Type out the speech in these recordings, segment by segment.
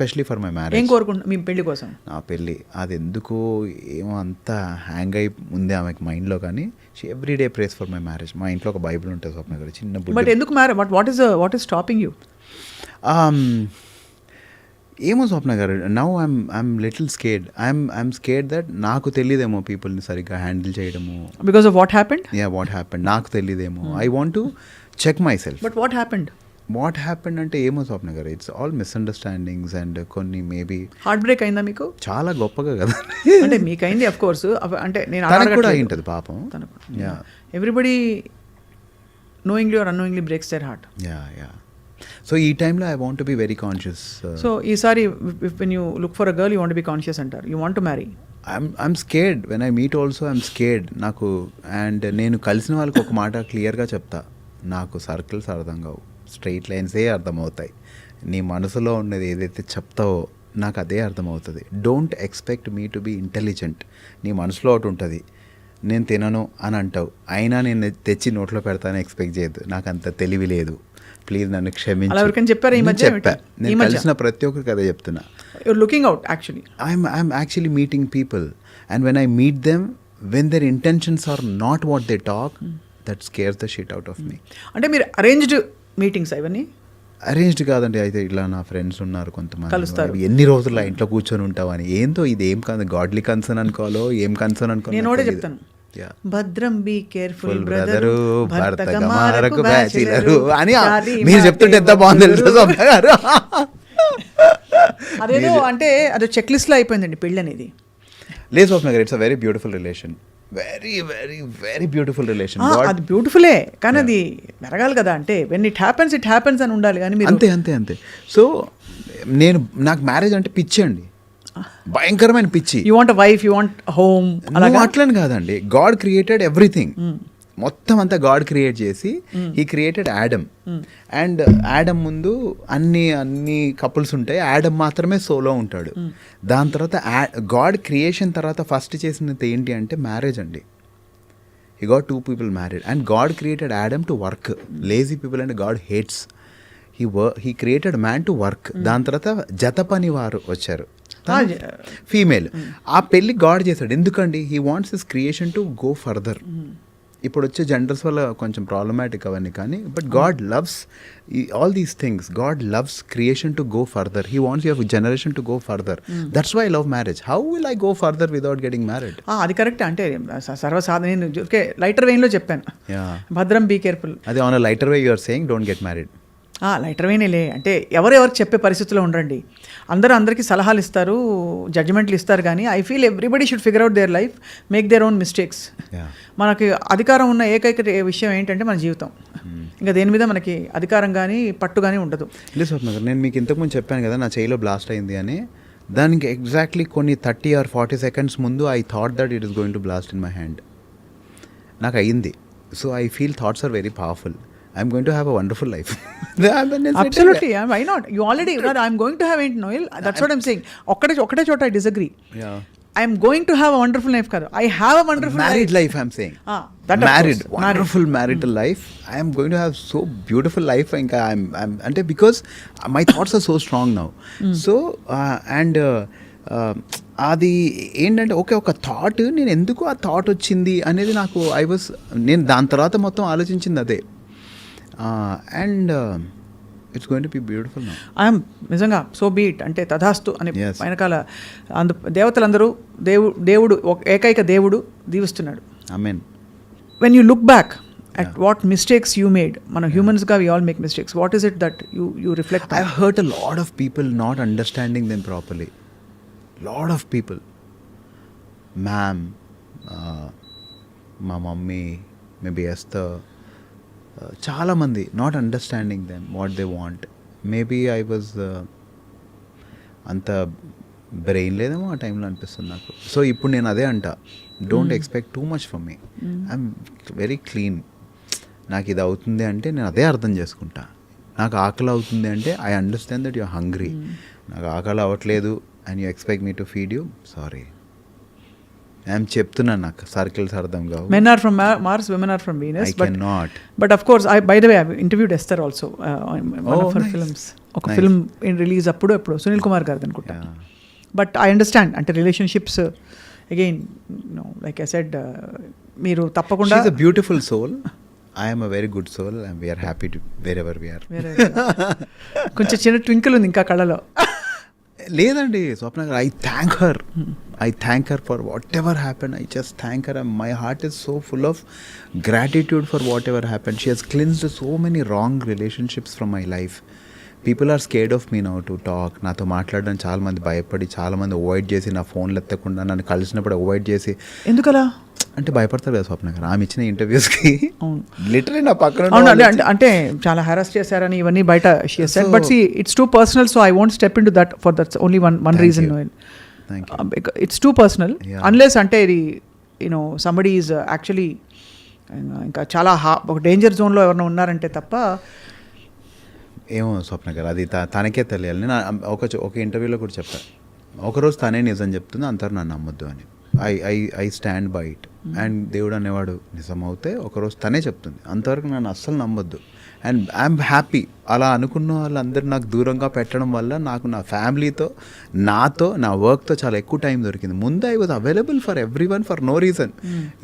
Especially for my ఏం marriage కోరుకుంటున్నా మీ పెళ్ళి కోసం? నా పెళ్ళి అది ఎందుకో ఏమో అంత హ్యాంగ్ అయి ఉంది ఆమెకి మైండ్లో కానీ she every day prays for my marriage మా ఇంట్లో ఒక బైబిల్ ఉంటుంది స్వప్న గారు చిన్న బట్ ఎందుకు marry but what is what is stopping you ఏమో స్వప్న గారు now I'm I'm little scared I'm I'm scared that నాకు తెలియదేమో పీపుల్ని సరిగ్గా హ్యాండిల్ చేయడము. Because of what happened yeah what happened నాకు తెలియదేమో I want to check myself but what happened what happened అంటే ఏమో స్వప్న గారు ఇట్స్ ఆల్ మిస్అండర్స్టాండింగ్స్ అండ్ కొన్ని మేబీ హార్ట్ బ్రేక్ అయిందా మీకు? చాలా గొప్పగా కదా. అంటే మీకైంది అఫ్ కోర్స్ అంటే నేను కూడా అయి ఉంటుంది పాపం everybody knowingly or unknowingly breaks their heart yeah yeah so ఈ టైంలో I want be very conscious so ఈసారి when you look for a girl you want be conscious అంటారు. You want to marry I'm scared when I meet also I'm scared నాకు and నేను కలిసిన వాళ్ళకి ఒక మాట క్లియర్గా చెప్తా. నాకు సర్కిల్స్ అర్థం కావు స్ట్రైట్ లైన్సే అర్థమవుతాయి. నీ మనసులో ఉన్నది ఏదైతే చెప్తావో నాకు అదే అర్థమవుతుంది. Don't expect me to be intelligent నీ మనసులో ఒకటి ఉంటుంది. నేను తినను అని అంటావు. అయినా నేను తెచ్చి నోట్లో పెడతానని ఎక్స్పెక్ట్ చేయొద్దు. నాకు అంత తెలివి లేదు. ప్లీజ్ నన్ను క్షమించు. చెప్పారా ఈ నేను మధ్య? చెప్పా. నేను? కలిసిన ప్రతి ఒక్కరికి అదే చెప్తున్నా. Looking out actually I'm I'm actually meeting people, and when I meet them, when their intentions are not what they talk, that scares the shit out of me. అంటే మీరు అరేంజ్డ్ మీటింగ్స్ ఇవన్నీ అరేంజ్డ్ కాదండి. అయితే ఇలా నా friends ఉన్నారు కొంతమంది. కలుస్తారు. ఎన్ని రోజులు ఆ ఇంట్లో కూర్చొని ఉంటావని ఏంతో ఇది? ఏం కాదు. గాడ్లీ కన్సర్న్ అనుకోవాలో? ఏం కన్సర్న్ అనుకోవాలో? నేను తెలీదు. చెప్తాను. భద్రం బీ కేర్ఫుల్ బ్రదరు భర్త గమారకు బ్యాచిలరు అని మీరు చెప్తుంటే ఎంత బాగుంది గారు? అదేదో అంటే అదో చెక్ లిస్ట్లో అయిపోయిందండి పెళ్ళి అనేది లేదు స్వప్న గారు it's a very beautiful relation very very very beautiful relation అది బ్యూటిఫుల్లే కానీ అది మెరగాలి కదా అంటే when it happens it happens అని ఉండాలి కానీ మీరు అంతే అంతే అంతే. సో నేను నాకు మ్యారేజ్ అంటే పిచ్చి అండి. భయంకరమైన పిచ్చి. You want wife you want home నువ్వు అట్లని కాదండి. గాడ్ క్రియేటెడ్ ఎవ్రీథింగ్ మొత్తం అంతా గాడ్ క్రియేట్ చేసి he created Adam and Adam ముందు అన్ని అన్ని కపుల్స్ ఉంటాయి. యాడమ్ మాత్రమే సోలో ఉంటాడు. దాని తర్వాత గాడ్ క్రియేషన్ తర్వాత ఫస్ట్ చేసినది ఏంటి అంటే మ్యారేజ్ అండి. He got two people married and God created Adam to work lazy people and God hates he were he created man to work దాని తర్వాత జత పని వారు వచ్చారు. ఫీమేల్ ఆ పెళ్ళి గాడ్ చేశాడు. ఎందుకండి? He wants this creation to go further ఇప్పుడు వచ్చే జెండర్స్ వల్ల కొంచెం ప్రాబ్లమాటిక్ అవన్నీ కానీ but God loves all these things God loves creation to go further he wants your generation to go further that's why love marriage how will I go further without getting married అది correct అంటే సర్వసాధారణ నేను okay lighter చెప్పాను. భద్రం be careful అది on lighter way you're saying don't get married lighter వెయినేలే. అంటే ఎవరెవరికి చెప్పే పరిస్థితిలో ఉండండి. అందరూ అందరికీ సలహాలు ఇస్తారు జడ్జిమెంట్లు ఇస్తారు కానీ I feel everybody should figure out their life make their own mistakes. మనకి అధికారం ఉన్న ఏకైక విషయం ఏంటంటే మన జీవితం. ఇంకా దేని మీద మనకి అధికారం కానీ పట్టు కానీ ఉండదు. లేదు గారు నేను మీకు ఇంతకుముందు చెప్పాను కదా నా చేయిలో బ్లాస్ట్ అయింది అని. దానికి ఎగ్జాక్ట్లీ కొన్ని థర్టీ ఆర్ ఫార్టీ సెకండ్స్ ముందు I thought that it is going to blast in my hand నాకు అయ్యింది so I feel thoughts are very powerful I'm going to have a wonderful life absolutely why not you already I'm going to have ఏంట్ నోయల్ that's what I'm saying ఒక్కటే ఒకటే చోట I disagree I'm going to have a wonderful life కాదు I have a wonderful married life I'm saying Ah, married. Wonderful marital life I'm going to have so beautiful life ఇంకా I'm అంటే because my thoughts are so strong now so and అది ఏంటంటే okay ఒక thought నేను ఎందుకు ఆ thought వచ్చింది అనేది నాకు ఐ వాస్ నేను దాని తర్వాత మొత్తం ఆలోచించింది అదే. And it's going to be beautiful I'm నిజంగా సో బీట్ అంటే తథాస్తు అని. వెనకాల అందు దేవతలందరూ దేవు దేవుడు ఒక ఏకైక దేవుడు దీవిస్తున్నాడు. I mean when you look back at what mistakes you made మన హ్యూమన్స్గా we all make mistakes what is it that you you reflect heard a lot of people not understanding them properly. Lot of people. Ma'am, uh, మా mummy maybe Esther చాలామంది not understanding them what they want maybe I was అంత brain లేదేమో ఆ టైంలో అనిపిస్తుంది నాకు. So ఇప్పుడు నేను అదే అంట. Don't expect too much for me I'm very clean నాకు ఇది అవుతుంది అంటే నేను అదే అర్థం చేసుకుంటా. నాకు ఆకలి అవుతుంది అంటే I understand that you're hungry నాకు ఆకలి అవ్వట్లేదు and you expect me to feed you sorry I'm చెప్తున్నాను నాకు. సర్కిల్స్ అర్థం కావు. Men are from Mars women are from Venus but not but of course I by the way interviewed ఎస్తారు also of. Films ఒక. Film release అప్పుడు ఎప్పుడు సునీల్ కుమార్ గారిది అనుకుంటా. బట్ ఐ అండర్స్టాండ్ అంటే relationships again no like I said మీరు తప్పకుండా beautiful soul I'm a very good soul and we're happy to wherever we're కొంచెం చిన్న ట్వింకిల్ ఉంది ఇంకా కళ్ళలో. లేదండి స్వప్న గారు I thank her I thank her for whatever happen I just thank her my heart is so full of gratitude for whatever happen she has cleansed so many wrong relationships from my life people are scared of me now to talk నాతో మాట్లాడడం చాలా మంది భయపడి చాలా మంది avoid చేసి నా ఫోన్లు ఎత్తకుండా నన్ను కలిసినప్పుడు అవాయిడ్ చేసి ఎందుకలా? అంటే భయపడతారు కదా స్వప్న గారు. ఆమె ఇచ్చిన ఇంటర్వ్యూస్కి. లిటరలీ నా పక్కన అంటే అంటే చాలా హెరాస్ చేశారని ఇవన్నీ బయట So- but see it's too personal so I won't step in to that for that's only one one reason. It's too personal. Unless అంటే ఇది యూనో సంబడి ఈజ్ యాక్చువల్లీ ఇంకా చాలా హా ఒక డేంజర్ జోన్లో ఎవరైనా ఉన్నారంటే తప్ప ఏమో స్వప్న గారు అది త- తనకే తెలియాలి. నేను ఒక ఒక ఇంటర్వ్యూలో కూడా చెప్పాను ఒకరోజు తనే నిజం చెప్తుంది అంతరు నన్ను నమ్మొద్దు అని. I I I stand by it and దేవుడు అనేవాడు నిజం అవుతే ఒకరోజు తనే చెప్తుంది. అంతవరకు నన్ను అస్సలు నమ్మొద్దు. అండ్ ఐఎమ్ హ్యాపీ అలా అనుకున్న వాళ్ళందరూ నాకు దూరంగా పెట్టడం వల్ల నాకు నా ఫ్యామిలీతో నాతో నా వర్క్తో చాలా ఎక్కువ టైం దొరికింది. ముందు I was available for everyone for no reason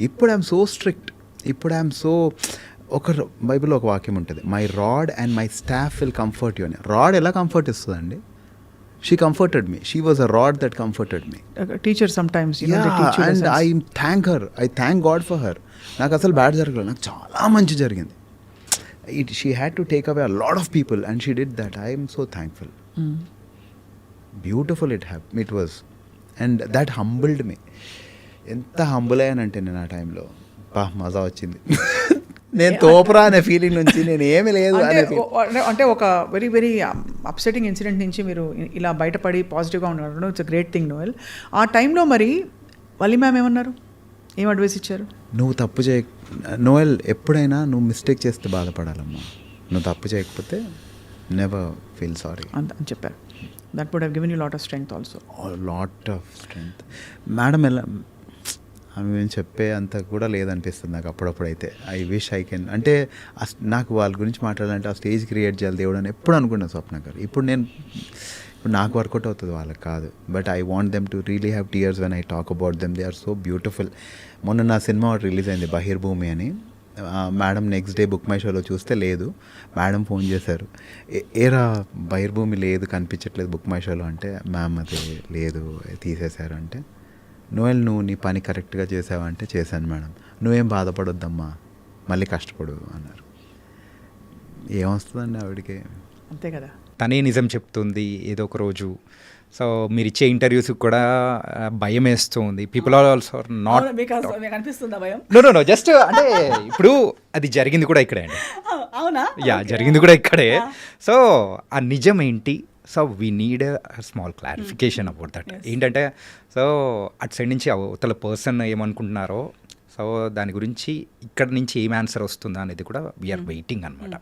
ఇప్పుడు ఐఎమ్ సో స్ట్రిక్ట్ ఇప్పుడు ఐఎమ్ సో ఒక బైబిల్లో ఒక వాక్యం ఉంటుంది. My rod and my staff will comfort you అని. రాడ్ ఎలా కంఫర్ట్ ఇస్తుందండి? She comforted me she was a rod that comforted me teacher sometimes and I thank her I thank God for her నాకు అసలు bad జరగలేదు. నాకు చాలా మంచి జరిగింది. It she had to take away a lot of people and she did that I'm so thankful beautiful it hap it was and that humbled me ఎంత humble అయ్యానంటే నేను ఆ టైంలో బా మజా వచ్చింది. నేను తోపరా అనే ఫీలింగ్ నుంచి నేను ఏమీ లేదు అంటే ఒక వెరీ వెరీ అప్సెటింగ్ ఇన్సిడెంట్ నుంచి మీరు ఇలా బయటపడి పాజిటివ్గా ఉన్నారు it's a great thing Noel ఆ టైంలో మరి వల్లి మ్యామ్ ఏమన్నారు? ఏం అడ్వైస్ ఇచ్చారు? నువ్వు తప్పు చేయ నోయల్ ఎప్పుడైనా నువ్వు మిస్టేక్ చేస్తే బాధపడాలమ్మా. నువ్వు తప్పు చేయకపోతే నెవర్ ఫీల్ సారీ అంత అని చెప్పారు. That would given you lot of strength also lot of strength madam ఎలా ఆమె మేము చెప్పే అంత కూడా లేదనిపిస్తుంది నాకు అప్పుడప్పుడైతే. ఐ విష్ ఐ కెన్ అంటే నాకు వాళ్ళ గురించి మాట్లాడాలంటే ఆ స్టేజ్ క్రియేట్ చేయాలి దేవుడు అని ఎప్పుడు అనుకున్నాను స్వప్న గారు. ఇప్పుడు నేను ఇప్పుడు నాకు వర్కౌట్ అవుతుంది వాళ్ళకి కాదు. But I want them to really have tears when I talk about them they are so beautiful మొన్న నా సినిమా ఒకటి రిలీజ్ అయింది బహిర్భూమి అని. Madam next day book my షోలో చూస్తే లేదు. మేడం ఫోన్ చేశారు. "ఏ- ఏరా బహిర్భూమి లేదు కనిపించట్లేదు బుక్ మై షోలో అంటే మ్యామ్ అది లేదు తీసేశారు అంటే. నోయల్ నువ్వు నీ పని కరెక్ట్గా చేసావంటే చేశాను మేడం. నువ్వేం బాధపడొద్దమ్మా. మళ్ళీ కష్టపడు అన్నారు. ఏమొస్తుందండి ఆవిడకి? అంతే కదా. తనే నిజం చెప్తుంది ఏదో ఒక రోజు. సో మీరు ఇచ్చే ఇంటర్వ్యూస్ కూడా భయం వేస్తుంది people are also not no no no just అంటే ఇప్పుడు అది జరిగింది కూడా ఇక్కడే అండి. అవునా? యా జరిగింది కూడా ఇక్కడే. సో ఆ నిజం ఏంటి? So we need small clarification about that ఏంటంటే సో అటు సైడ్ నుంచి అవతల పర్సన్ ఏమనుకుంటున్నారో సో దాని గురించి ఇక్కడ నుంచి ఏం ఆన్సర్ వస్తుందా అనేది కూడా వీఆర్ వెయిటింగ్ అనమాట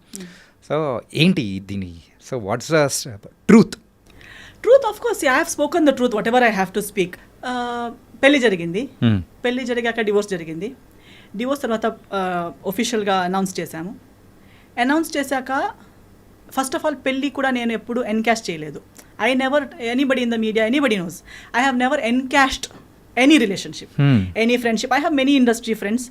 సో ఏంటి దీని so what's the truth truth of course I have spoken the truth whatever I have to speak పెళ్ళి జరిగింది. Hmm. పెళ్ళి జరిగాక డివోర్స్ జరిగింది. డివోర్స్ తర్వాత ఒఫిషియల్గా అనౌన్స్ చేశాము. అనౌన్స్ చేశాక ఫస్ట్ ఆఫ్ ఆల్ పెళ్ళి కూడా నేను ఎప్పుడు ఎన్కాష్ చేయలేదు I never anybody in the media anybody knows I have never encashed any relationship Hmm. friendship. I have many industry friends.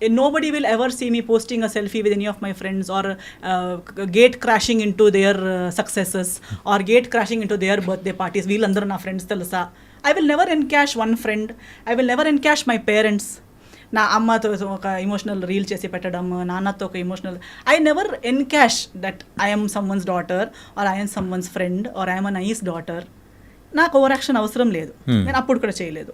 Uh, Nobody will ever see me posting a selfie with any of my friends or uh, c- gate crashing into their uh, successes or gate crashing into their birthday parties. వీళ్ళందరూ నా friends తెలుసా I will never encash one friend I will never encash my parents నా అమ్మతో ఒక emotional reel చేసి పెట్టడం నాన్నతో ఒక emotional I never encash that I'm someone's daughter or I'm someone's friend or I'm a nice daughter నాకు over action అవసరం లేదు. Hmm. నేను అప్పుడు కూడా చేయలేదు.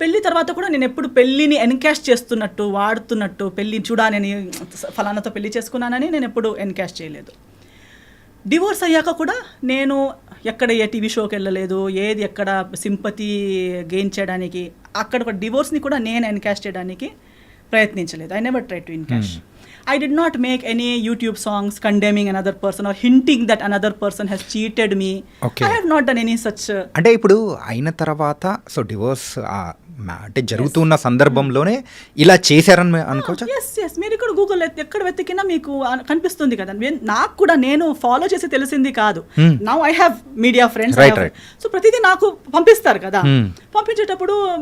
పెళ్ళి తర్వాత కూడా నేను ఎప్పుడు పెళ్ళిని ఎన్కాష్ చేస్తున్నట్టు వాడుతున్నట్టు పెళ్ళి చూడాలని ఫలానాతో పెళ్ళి చేసుకున్నానని నేను ఎప్పుడు ఎన్కాష్ చేయలేదు. డివోర్స్ అయ్యాక కూడా నేను ఎక్కడ ఏ టీవీ షోకి వెళ్ళలేదు ఏది ఎక్కడ సింపతి గెయిన్ చేయడానికి అక్కడ ఒక డివోర్స్ని కూడా నేను ఎన్కాష్ చేయడానికి ప్రయత్నించలేదు. I never try to encash I did not make any YouTube songs condemning another person or hinting that another person he's cheated me. I have not done any such అంటే ఇప్పుడు అయిన తర్వాత సో డివోర్స్ అంటే జరుగుతున్న సందర్భంలోనే ఇలా చేశారని అనుకోవచ్చా? ఎస్ ఎస్ మీరు ఇక్కడ గూగుల్ ఎక్కడ వెతికినా మీకు కనిపిస్తుంది కదా. నాకు కూడా నేను ఫాలో చేసి తెలిసింది కాదు. Now I have media friends. So ప్రతిదీ నాకు పంపిస్తారు కదా. Hmm. పంపించేటప్పుడు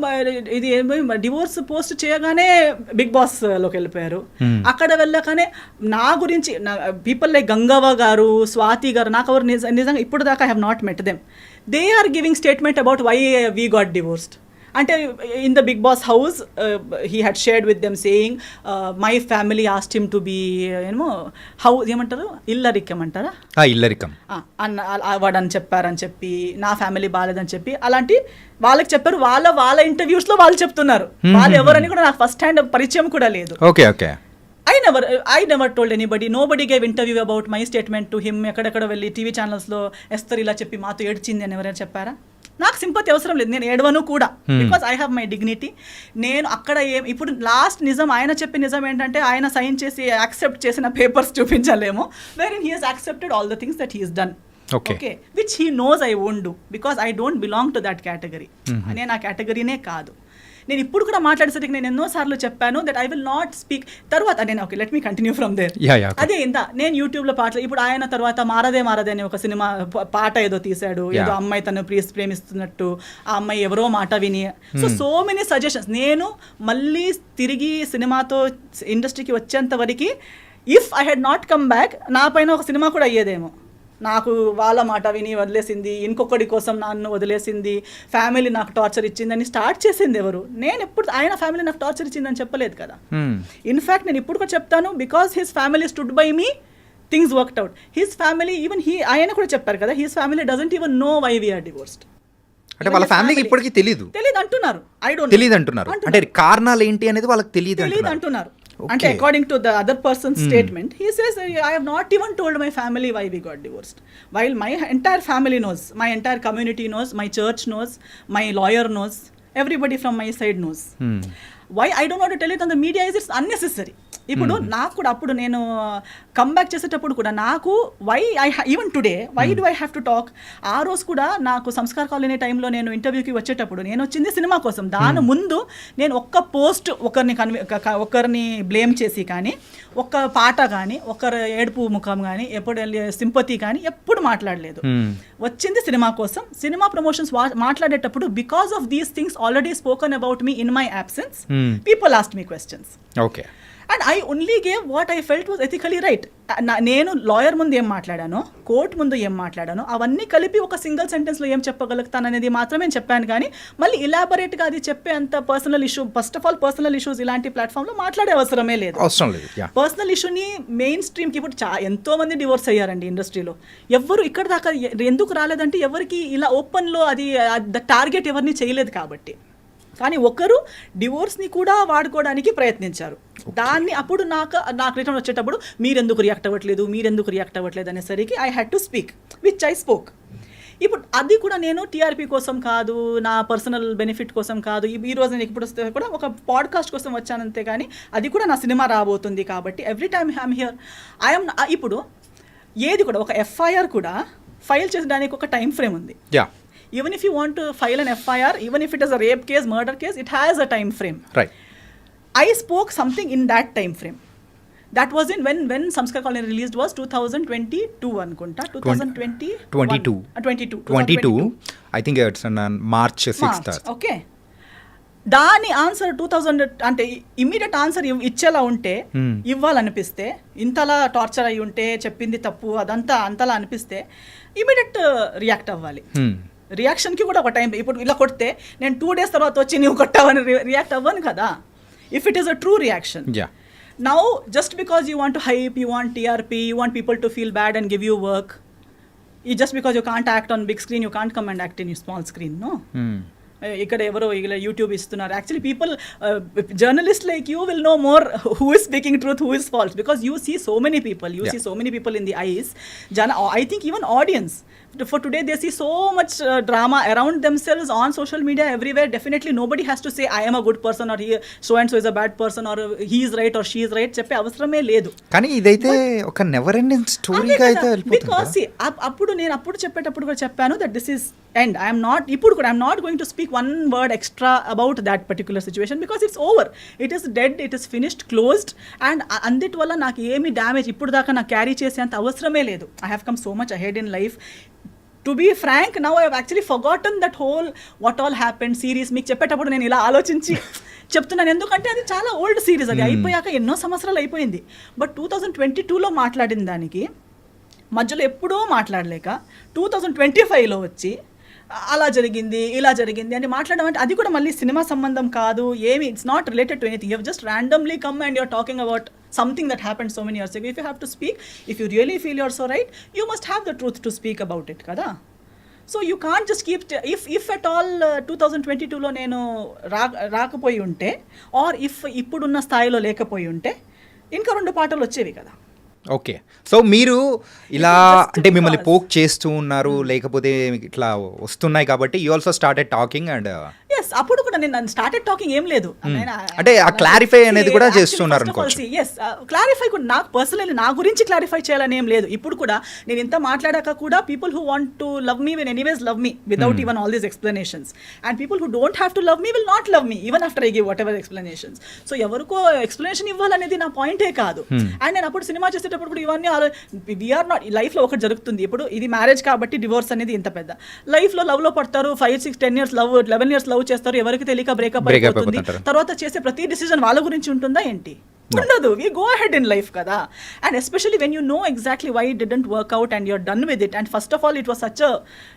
ఇది డివోర్స్ పోస్ట్ చేయగానే బిగ్ బాస్లోకి వెళ్ళిపోయారు. అక్కడ వెళ్ళగానే నా గురించి పీపుల్ లైక్ గంగవ్వ గారు స్వాతి గారు నాకు ఎవరు నిజ- నిజంగా ఇప్పుడు దాకా I have not met them they are giving statement about why we got divorced అంటే in the Bigg Boss house he had shared with them saying my family asked him to be ఏమో how ఏమంటారు? ఇల్లరిక్కమంటారా ఆ, ఇల్లరికం. అన్న వాడని చెప్పారని చెప్పి నా ఫ్యామిలీ బాగాలేదని చెప్పి అలాంటి వాళ్ళకి చెప్పారు. వాళ్ళ వాళ్ళ ఇంటర్వ్యూస్లో వాళ్ళు చెప్తున్నారు. వాళ్ళు ఎవరని కూడా నాకు ఫస్ట్ హ్యాండ్ పరిచయం కూడా లేదు. Okay okay. I never I never told anybody nobody gave interview about my statement to him ఎక్కడెక్కడ వెళ్ళి టీవీ ఛానల్స్లో ఎస్తర్ ఇలా చెప్పి మాతో ఏడ్చింది అని ఎవరైనా చెప్పారా? నాకు సింపతి అవసరం లేదు నేను ఏడవను కూడా. Because I have my dignity నేను అక్కడ ఏం ఇప్పుడు లాస్ట్ నిజం ఆయన చెప్పి నిజం ఏంటంటే ఆయన సైన్ చేసి యాక్సెప్ట్ చేసిన papers చూపించలేము. Wherein he he's accepted all the things that he's done. Okay which he knows I won't do because I don't belong to that category నేను ఆ కేటగిరీనే కాదు. నేను ఇప్పుడు కూడా మాట్లాడేసరికి నేను ఎన్నోసార్లు చెప్పాను that I will not speak తర్వాత నేను okay let me continue from there. అదే ఇందా నేను యూట్యూబ్లో పాటలు ఇప్పుడు ఆయన తర్వాత మారదే మారదే అనే ఒక సినిమా పాట ఏదో తీశాడు. ఏదో. అమ్మాయి తను ప్రియ ప్రేమిస్తున్నట్టు ఆ అమ్మాయి ఎవరో మాట విని. సో సో మెనీ సజెషన్స్ నేను మళ్ళీ తిరిగి సినిమాతో ఇండస్ట్రీకి వచ్చేంత వరకు if I had not come back నా పైన ఒక సినిమా కూడా అయ్యేదేమో. నాకు వాళ్ళ మాట విని వదిలేసింది ఇంకొకటి కోసం నన్ను వదిలేసింది ఫ్యామిలీ నాకు టార్చర్ ఇచ్చిందని స్టార్ట్ చేసింది ఎవరు? నేను ఎప్పుడు ఆయన ఫ్యామిలీ నాకు టార్చర్ ఇచ్చిందని చెప్పలేదు కదా. Hmm. ఇన్ఫ్యాక్ట్ నేను ఇప్పుడు కూడా చెప్తాను because his family stood by me things worked out his family even he ఆయన కూడా చెప్పారు కదా his family doesn't even know why we're divorced అంటే వాళ్ళ ఫ్యామిలీకి ఇప్పటికీ తెలీదు. తెలియదు అంటున్నారు. ఐ డోంట్ తెలియదు అంటున్నారు. అంటే కారణాలు ఏంటి అనేది వాళ్ళకి తెలియదు తెలియదు అంటున్నారు. Okay. And according to the other person's mm. statement, he says, I have not even told my family why we got divorced. While my entire family knows, my entire community knows, my church knows, my lawyer knows, everybody from my side knows. Mm. Why I don't want to tell it on the media is it's unnecessary. ఇప్పుడు నాకు కూడా అప్పుడు నేను comeback చేసేటప్పుడు కూడా నాకు why I even today why do I have to talk ఆ రోజు కూడా నాకు సంస్కార్ కాలనీ టైంలో నేను ఇంటర్వ్యూకి వచ్చేటప్పుడు నేను వచ్చింది సినిమా కోసం. దాని ముందు నేను ఒక్క పోస్ట్ ఒకరిని కన్వి ఒకరిని బ్లేమ్ చేసి కానీ ఒక్క పాట కానీ ఒకరి ఏడుపు ముఖం కానీ ఎప్పుడు సింపతి కానీ ఎప్పుడు మాట్లాడలేదు. వచ్చింది సినిమా కోసం. సినిమా ప్రమోషన్స్ మాట్లాడేటప్పుడు because of these things already spoken about me in my absence Hmm. People asked me questions okay. And I only gave what I felt was ethically right నేను lawyer ముందు ఏం మాట్లాడానో court ముందు ఏం మాట్లాడానో అవన్నీ కలిపి ఒక single సెంటెన్స్లో ఏం చెప్పగలుగుతాననేది మాత్రమే నేను చెప్పాను. కానీ మళ్ళీ ఇలాబరేట్గా అది చెప్పే అంత personal issue first of all personal issues ఇలాంటి ప్లాట్ఫామ్లో మాట్లాడే అవసరమే లేదు. అవసరం లేదు పర్సనల్ ఇష్యూని మెయిన్ స్ట్రీమ్కి ఇప్పుడు చా ఎంతో మంది డివోర్స్ అయ్యారండి ఇండస్ట్రీలో ఎవరు ఇక్కడ దాకా ఎందుకు రాలేదంటే ఎవరికి ఇలా ఓపెన్లో అది ద టార్గెట్ ఎవరిని చేయలేదు కాబట్టి. కానీ ఒకరు డివోర్స్ని కూడా వాడుకోవడానికి ప్రయత్నించారు. దాన్ని అప్పుడు నాకు నాకు రిటర్న్ వచ్చేటప్పుడు మీరెందుకు రియాక్ట్ అవ్వట్లేదు మీరెందుకు రియాక్ట్ అవ్వట్లేదు అనేసరికి I had to speak which I spoke ఇప్పుడు అది కూడా నేను టీఆర్పీ కోసం కాదు నా పర్సనల్ బెనిఫిట్ కోసం కాదు ఈ- రోజు నేను ఇప్పుడు వస్తే కూడా ఒక పాడ్కాస్ట్ కోసం వచ్చానంతే కానీ అది కూడా నా సినిమా రాబోతుంది కాబట్టి every time I'm here I'm ఇప్పుడు ఏది కూడా ఒక ఎఫ్ఐఆర్ కూడా ఫైల్ చేసడానికి ఒక టైం ఫ్రేమ్ ఉంది. Even if you want file an FIR even if it is a rape case murder case it has a time frame right I spoke something in that time frame. That was in when when Samskar Colony released was 2022 అనుకుంటా. 2020 twenty two 22 twenty two I think it's March okay దాని answer two thousand అంటే immediate answer ఇచ్చేలా ఉంటే Hmm. ఇవ్వాలనిపిస్తే ఇంతలా torture అయి ఉంటే చెప్పింది తప్పు అదంతా అంతలా అనిపిస్తే ఇమీడియట్ రియాక్ట్ అవ్వాలి. Hmm. రియాక్షన్కి కూడా ఒక టైం ఇప్పుడు ఇలా కొడితే నేను టూ డేస్ తర్వాత వచ్చి నువ్వు కొట్టావని రియాక్ట్ అవ్వను కదా if it is a true reaction yeah because you want to hype, you want TRP, you want people to feel bad and give you work, you, just because you can't act on big screen, you can't come and act in your small screen, no? Uh, ఇక్కడ ఎవరో ఇలా YouTube ఇస్తున్నారు. Actually people journalist like you will know more who is speaking truth who is false because you see so many people you. See so many people in the eyes జన I think even audience for today they see so much drama around themselves on social media everywhere definitely nobody has to say I'm a good person or he so and so is a bad person or he's right or she's right చెప్పే అవసరమే లేదు. కానీ ఇదైతే ఒక never ending స్టోరీగా అయితే because. అప్పుడు నేను అప్పుడు చెప్పేటప్పుడు కూడా చెప్పాను that this is and I'm not ఇప్పుడు కూడా I'm not going to speak one word extra about that particular situation because it's over. It is dead, it is finished, closed, and అందుటి వల్ల నాకు ఏమి డ్యామేజ్ ఇప్పుడు దాకా నాకు క్యారీ చేసేంత అవసరమే లేదు. I have come so much ahead in life to be frank now I actually forgotten that whole what all happened series మీకు చెప్పేటప్పుడు నేను ఇలా ఆలోచించి చెప్తున్నాను. ఎందుకంటే అది చాలా ఓల్డ్ సిరీస్ అది. అయిపోయాక ఎన్నో సంవత్సరాలు అయిపోయింది. బట్ టూ థౌజండ్ ట్వంటీ టూలో మాట్లాడిన దానికి మధ్యలో ఎప్పుడూ మాట్లాడలేక టూ థౌజండ్ ట్వంటీ ఫైవ్లో వచ్చి అలా జరిగింది ఇలా జరిగింది అని మాట్లాడడం అంటే అది కూడా మళ్ళీ సినిమా సంబంధం కాదు ఏమి it's not related to anything you just randomly come and you're talking about something that happen so many years if you have to speak if you really feel you're so right you must have the truth to speak about it కదా? So you can't just keep if if at all two thousand twenty టూలో నేను రా రాకపోయి ఉంటే are if ఇప్పుడున్న స్థాయిలో లేకపోయి ఉంటే ఇంకా రెండు పాటలు వచ్చేవి కదా? ఓకే సో మీరు ఇలా అంటే మిమ్మల్ని. పోక్ చేస్తూ ఉన్నారు లేకపోతే మీకు ఇట్లా వస్తున్నాయి కాబట్టి you also started talking and yes అప్పుడు కూడా నేను స్టార్టెడ్ టాకింగ్ ఏం లేదు. అంటే ఆ clarify అనేది కూడా చేస్తున్నారు. ఎస్ క్లారిఫై కూడా నాకు పర్సనల్లీ నా గురించి క్లారిఫై చేయాలని ఏం లేదు. ఇప్పుడు కూడా నేను ఇంత మాట్లాడాక కూడా people who want to love me will anyways love me without even all these explanations and people who don't have to love me will not love me even after I give whatever explanations so ఎవరికో explanation ఇవ్వాలనేది నా పాయింటే కాదు. And నేను అప్పుడు cinema చేసేటప్పుడు కూడా ఇవన్నీ వీఆర్ నాట్ లైఫ్లో ఒకటి జరుగుతుంది. ఇప్పుడు ఇది మ్యారేజ్ కాబట్టి డివోర్స్ అనేది ఇంత పెద్ద. లైఫ్లో లవ్లో పడతారు five six ten years love eleven years love చేస్తారు ఎవరికి తెలియక బ్రేకప్ అయిపోతుంది. తర్వాత చేసే ప్రతి డిసిజన్ వాళ్ళ గురించి ఉంటుందా ఏంటి ఉండదు we go head in life కదా and especially when you know exactly why didn't work out and you're done with it and first of all it was such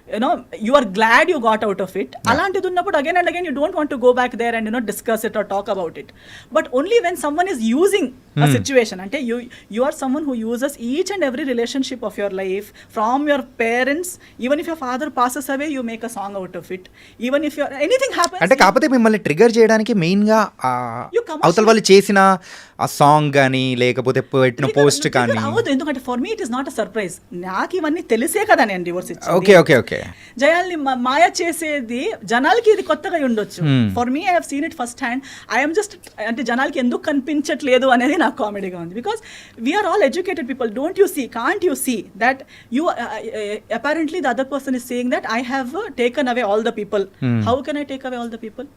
you know you are glad you got out of it అలాంటిది ఉన్నప్పుడు again and again you don't want to go back there and you know discuss it or talk about it but only when someone is using a situation అంటే you you are someone who uses each and every relationship of your life from your parents even if your father passes away you make a song out of it even if your anything happen అంటే కాకపోతే మిమ్మల్ని trigger చేయడానికి మెయిన్గా ఆ You commercial- అవతల వాళ్ళు చేసిన ఆ సాంగ్ కానీ లేకపోతే పెట్టిన పోస్ట్ కానీ. అవ్వదు ఎందుకంటే for me it is not a surprise నాకు ఇవన్నీ తెలిసే కదా నేను డివోర్స్ ఓకే ఓకే ఓకే జయాల్ని మాయ చేసేది జనాలకి ఇది కొత్తగా ఉండొచ్చు. For me I have seen it first hand I'm just అంటే జనాలకి ఎందుకు కనిపించట్లేదు అనేది నాకు కామెడీగా ఉంది. Because we're all educated people don't you see can't you see that you apparently the other person is saying that I have taken away all the people how can I take away all the people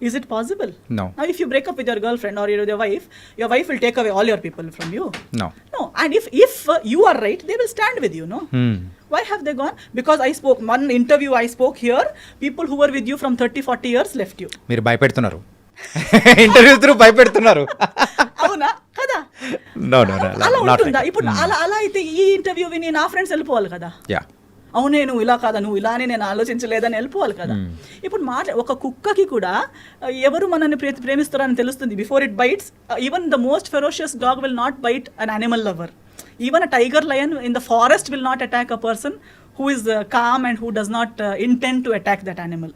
Is it possible? No. Now, if you break up with your girlfriend or your your wife, your wife will take away all your people from you. No No, and if if uh, you are right, they will stand with you. No. Why have they gone? Because I spoke one interview. I spoke here. People who were with you from 30, 40 years left you. మీరు భయపెడుతున్నారు interview through భయపెడుతున్నారు అవునా కదా no no అలా ఉంటుందా ఇప్పుడు అలా అలా అయితే ఈ ఇంటర్వ్యూ విని నా ఫ్రెండ్స్ వెళ్ళిపోవాలి కదా యా అవునే నువ్వు ఇలా కాదా నువ్వు ఇలానే నేను ఆలోచించలేదని వెళ్ళిపోవాలి కదా. ఇప్పుడు మాట ఒక కుక్కకి కూడా ఎవరు మనల్ని ప్రే ప్రేమిస్తారని తెలుస్తుంది. Before it bites even the most ferocious dog will not bite an animal lover even a tiger lion in the forest will not attack a person who is calm and who does not intent to attack that animal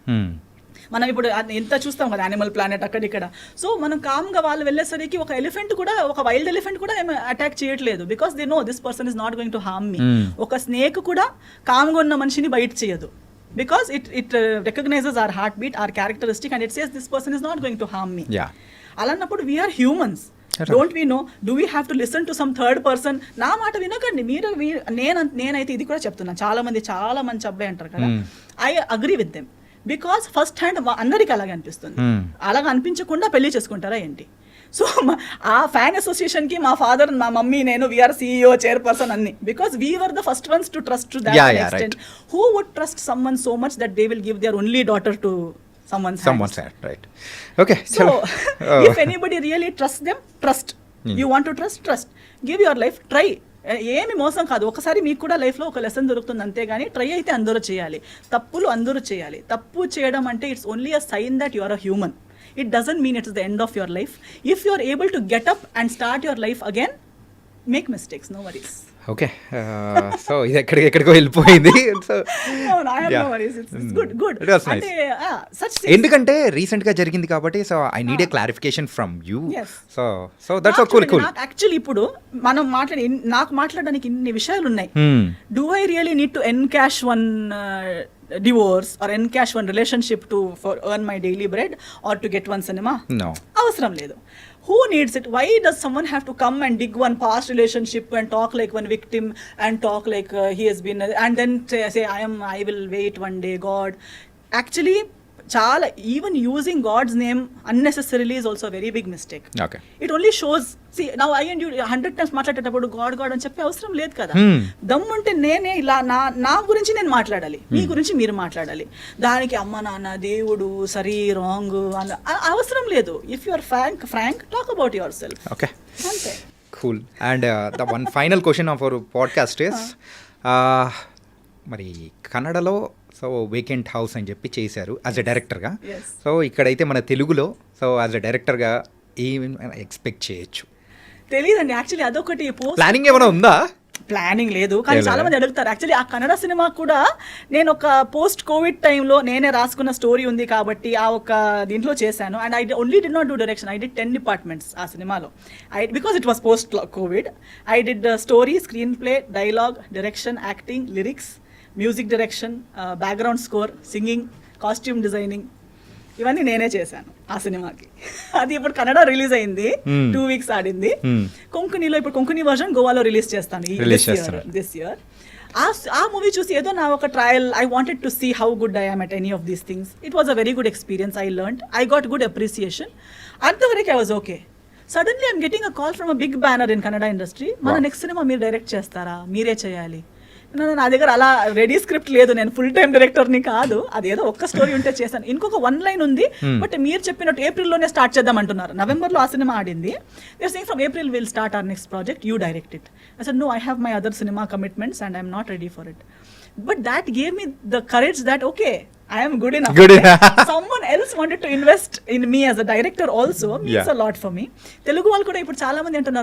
మనం ఇప్పుడు ఎంత చూస్తాం కదా animal planet అక్కడిక్కడ so మనం కామ్గా వాళ్ళు వెళ్ళేసరికి ఒక ఎలిఫెంట్ కూడా ఒక వైల్డ్ ఎలిఫెంట్ కూడా ఏమి అటాక్ చేయట్లేదు because they know this person is not going to harm me ఒక స్నేక్ కూడా కామ్గా ఉన్న మనిషిని బయట చేయదు. Because it it recognizes our heart beat our characteristic and it says this person is not going to harm me. అలాన్నప్పుడు we're humans don't we know do we have to listen to some third person నా మాట వినకండి. మీరు నేను నేనైతే ఇది కూడా చెప్తున్నాను చాలా మంది చాలా మంచి అబ్బాయి అంటారు కదా I agree with them because first hand అందరికీ అలాగే అనిపిస్తుంది. Hmm. అలాగ అనిపించకుండా పెళ్ళి చేసుకుంటారా ఏంటి? సో ఆ ఫ్యాన్ అసోసియేషన్కి మా ఫాదర్ మా మమ్మీ నేను వీఆర్ సీఈఓ చైర్పర్సన్ అన్ని. Because we were the first ones to trust to that extent who would trust someone so much that they will give their only daughter to someone some sir right okay so if anybody really trust them trust you want to trust trust give your life try ఏమి మోసం కాదు. ఒకసారి మీకు కూడా లైఫ్లో ఒక lesson దొరుకుతుంది అంతేగాని ట్రై అయితే అందరూ చేయాలి. తప్పులు అందరూ చేయాలి. తప్పు చేయడం అంటే it's only a sign that you are a human. It doesn't mean it's the end of your life if you are able to get up and start your life again make mistakes no worries okay so ఇది ఎక్కడికి ఎక్కడికో వెళ్ళిపోయింది so No, no, I have no worries. It's, it's good, good. It was nice. అంటే, ah, ఎందుకంటే రీసెంట్గా జరిగింది కాబట్టి so I need a clarification from you. So so that's cool cool actually ఇప్పుడు మనం మాట్లాడి నాకు మాట్లాడడానికి ఇన్ని విషయాలు ఉన్నాయి Hmm. Do I really need to encash one divorce or encash one relationship to for earn my daily bread or to get one cinema అవసరం లేదు who needs it? Why does someone have to come and dig one past relationship and talk like one victim and talk like uh, he has been and then say, say i am i will wait one day god. Actually chala even using god's name unnecessarily is also a very big mistake. Okay. It only shows C నా I and you hundred times మాట్లాడేటప్పుడు God God అని చెప్పే అవసరం లేదు కదా. Hmm. దమ్ముంటే నేనే ఇలా నా నా గురించి నేను మాట్లాడాలి. మీ గురించి మీరు మాట్లాడాలి. దానికి అమ్మ నాన్న దేవుడు సరి రాంగ్ అన్న అవసరం లేదు. If you are frank frank talk about yourself okay అంతే cool and the one final question of our podcast is మరి కన్నడలో సో వేకెంట్ హౌస్ అని చెప్పి చేశారు యాజ్ అ డైరెక్టర్గా. సో ఇక్కడైతే మన తెలుగులో సో యాజ్ అ డైరెక్టర్గా ఏమి ఎక్స్పెక్ట్ చేయొచ్చు? తెలియదండి యాక్చువల్లీ అదొకటి ప్లానింగ్ ఏమైనా ఉందా? ప్లానింగ్ లేదు. కానీ? చాలా మంది అడుగుతారు. యాక్చువల్లీ ఆ కన్నడ సినిమా కూడా నేను ఒక పోస్ట్ కోవిడ్ టైంలో నేనే రాసుకున్న స్టోరీ ఉంది కాబట్టి ఆ ఒక దీంట్లో చేశాను. And I only did not do direction I did ten departments ఆ సినిమాలో. I because it was post covid I did story screenplay dialogue direction acting lyrics music direction background score singing costume designing ఇవన్నీ నేనే చేశాను ఆ సినిమాకి. అది ఇప్పుడు Kannada release అయింది. Hmm. టూ వీక్స్ ఆడింది. Hmm. కొంకణిలో ఇప్పుడు కొంకణి వర్జన్ గోవాలో రిలీజ్ చేస్తాను. దిస్ ఇయర్ ఆ ఆ మూవీ చూసి ఏదో నా ఒక trial I wanted to see how good I am at any of these things it was a very good experience I learn I got good appreciation అంతవరకు I was okay suddenly I'm getting a call from a big banner in Kannada industry మన. Next cinema మీరు direct చేస్తారా? మీరే చేయాలి. నా- దగ్గర అలా ready script లేదు. నేను ఫుల్ టైం డైరెక్టర్ని కాదు. అదేదో ఒక్క స్టోరీ ఉంటే చేశాను. ఇంకొక వన్ లైన్ ఉంది. Hmm. బట్ మీరు చెప్పినట్టు ఏప్రిల్లోనే స్టార్ట్ చేద్దాం అంటున్నారు. నవంబర్లో ఆ సినిమా ఆడింది. You're saying from April will start our next project you direct it said no I have my other cinema commitments and I'm not ready for it but that gave me the courage that okay I'm good in Good. someone else wanted to invest in me as a director also means Yeah. a lot for me. Telugu వాళ్ళు కూడా ఇప్పుడు చాలా మంది అంటున్నారు